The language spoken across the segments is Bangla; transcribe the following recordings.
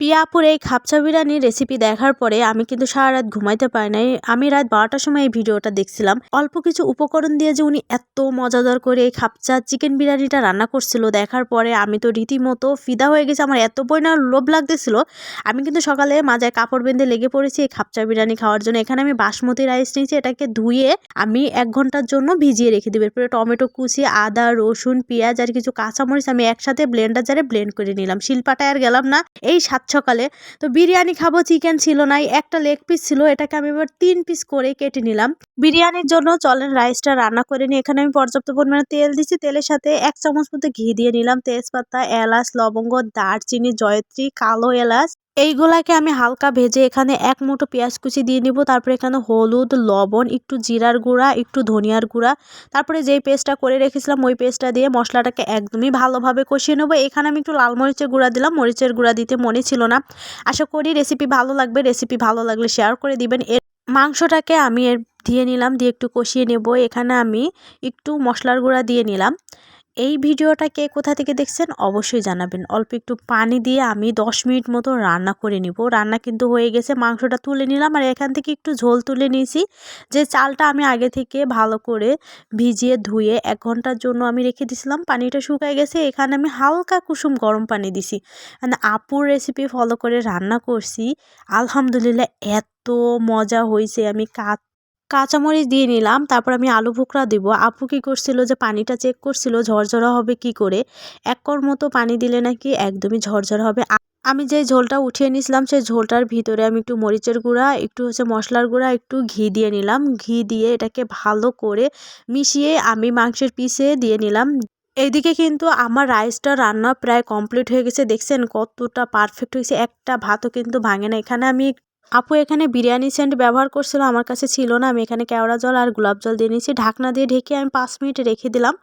পিয়াপুর এই খাপচা বিরিয়ানির রেসিপি দেখার পরে আমি কিন্তু সারা রাত ঘুমাইতে পারি নাই। আমি রাত বারোটার সময় এই ভিডিওটা দেখছিলাম। অল্প কিছু উপকরণ দিয়ে যে উনি এত মজাদার করে এই খাপচা চিকেন বিরিয়ানিটা রান্না করছিল, দেখার পরে আমি তো রীতিমতো ফিদা হয়ে গেছি। আমার এত পরিমাণ লোভ লাগতেছিল। আমি কিন্তু সকালে মাজায় কাপড় বেঁধে লেগে পড়েছি এই খাপচা বিরিয়ানি খাওয়ার জন্য। এখানে আমি বাসমতি রাইস নিয়েছি, এটাকে ধুয়ে আমি এক ঘণ্টার জন্য ভিজিয়ে রেখে দেবো। এরপরে টমেটো কুচি, আদা, রসুন, পেঁয়াজ আর কিছু কাঁচামরিচ আমি একসাথে ব্লেন্ডার জারে ব্লেন্ড করে নিলাম। শিলপাটায় আর গেলাম না। এই সাত সকালে। তো বিরিয়ানি খাব চিকেন ছিল নাই একটা লেগ পিস ছিল, এটাকে আমি এবার তিন পিস করে কেটে নিলাম। বিরিয়ানির জন্য চলেন রাইসটা রান্না করে নিই। এখানে আমি পর্যাপ্ত পরিমাণে তেল দিচ্ছি। তেলের সাথে এক চামচ মতো ঘি দিয়ে নিলাম। তেজপাতা, এলাচ, লবঙ্গ, দারচিনি, জয়ত্রী, কালো এলাচ এইগুলাকে আমি হালকা ভেজে এখানে এক মুঠো পেঁয়াজ কুচি দিয়ে নিব। তারপরে এখানে হলুদ, লবণ, একটু জিরার গুঁড়া, একটু ধনিয়ার গুঁড়া। তারপরে যেই পেস্টটা করে রেখেছিলাম ওই পেস্টটা দিয়ে মশলাটাকে একদমই ভালোভাবে কষিয়ে নেব। এখানে আমি একটু লাল মরিচের গুঁড়া দিলাম। মরিচের গুঁড়া দিতে মনে ছিল না। আশা করি রেসিপি ভালো লাগবে। রেসিপি ভালো লাগলে শেয়ার করে দিবেন। এর মাংসটাকে আমি এর দিয়ে নিলাম, দিয়ে একটু কষিয়ে নেব। এখানে আমি একটু মশলার গুঁড়া দিয়ে নিলাম। এই ভিডিওটা কে কোথা থেকে দেখছেন অবশ্যই জানাবেন। অল্প একটু পানি দিয়ে আমি দশ মিনিট মতো রান্না করে নিব। রান্না কিন্তু হয়ে গেছে, মাংসটা তুলে নিলাম আর এখান থেকে একটু ঝোল তুলে নিয়েছি। যে চালটা আমি আগে থেকে ভালো করে ভিজিয়ে ধুয়ে এক ঘণ্টার জন্য আমি রেখে দিছিলাম পানিটা শুকায় গেছে, এখানে আমি হালকা কুসুম গরম পানি দিছি। মানে আপুর রেসিপি ফলো করে রান্না করছি, আলহামদুলিল্লাহ এত মজা হয়েছে, আমি কাত কাঁচামরিচ দিয়ে নিলাম, তারপর আমি আলু ভুকরা দিব। আপু কী করছিল যে পানিটা চেক করছিল, ঝরঝরা হবে কি করে? এক কর মতো পানি দিলে নাকি একদমই ঝরঝরা হবে। আমি যে ঝোলটা উঠিয়ে নিয়েছিলাম, সেই ঝোলটার ভিতরে আমি একটু মরিচের গুঁড়া, একটু হচ্ছে মশলার গুঁড়া, একটু ঘি দিয়ে নিলাম। ঘি দিয়ে এটাকে ভালো করে মিশিয়ে আমি মাংসের পিসে দিয়ে নিলাম। এইদিকে কিন্তু আমার রাইসটা রান্না প্রায় কমপ্লিট হয়ে গেছে। দেখছেন কতটা পারফেক্ট হয়েছে। একটা ভাতও কিন্তু ভাঙে না। এখানে আমি আপু, এখানে বিরিয়ানি সেন্ট ব্যবহার করছিল, আমার কাছে ছিল না। আমি এখানে কেওড়া জল আর গোলাপ জল দিয়ে নিয়েছি। ঢাকনা দিয়ে ঢেকে আমি পাঁচ মিনিট রেখে দিলাম।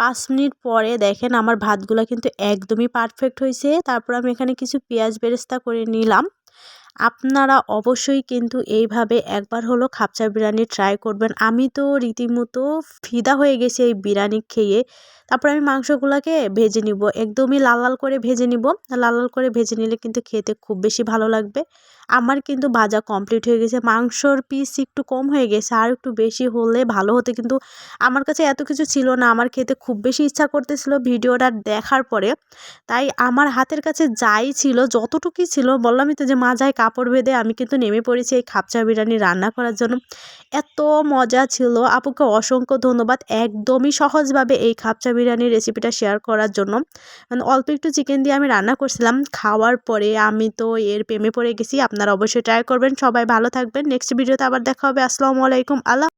পাঁচ মিনিট পরে দেখেন আমার ভাতগুলো কিন্তু একদমই পারফেক্ট হয়েছে। তারপর আমি এখানে কিছু পেঁয়াজ বেরেস্তা করে নিলাম। আপনারা অবশ্যই কিন্তু এইভাবে একবার হলো খাপচা বিরিয়ানি ট্রাই করবেন। আমি তো রীতিমতো ফিদা হয়ে গেছি এই বিরিয়ানি খেয়ে। তারপর আমি মাংসগুলোকে ভেজে নিব। একদমই লাল লাল করে ভেজে নিব। লাল লাল করে ভেজে নিলে কিন্তু খেতে খুব বেশি ভালো লাগবে। আমার কিন্তু ভাজা কমপ্লিট হয়ে গেছে। মাংসর পিস একটু কম হয়ে গেছে, আর একটু বেশি হলে ভালো হতো। কিন্তু আমার কাছে এত কিছু ছিল না, আমার খেতে খুব বেশি ইচ্ছা করতেছিল ভিডিওটা দেখার পরে। তাই আমার হাতের কাছে যাই ছিল, যতটুকুই ছিল, বললামই তো যে মাজায় কাপড় বেঁধে। আমি কিন্তু নেমে পড়েছি এই খাপচা বিরিয়ানি রান্না করার জন্য। এত মজা ছিল। আপুকে অসংখ্য ধন্যবাদ একদমই সহজভাবে এই খাপচা বিরিয়ানির রেসিপিটা শেয়ার করার জন্য। মানে অল্প একটু চিকেন দিয়ে আমি রান্না করছিলাম। খাওয়ার পরে আমি তো এর প্রেমে পড়ে গেছি। আপনারা অবশ্যই ট্রাই করবেন। সবাই ভালো থাকবেন। নেক্সট ভিডিওতে আবার দেখা হবে। আসসালামু আলাইকুম। আল্লাহ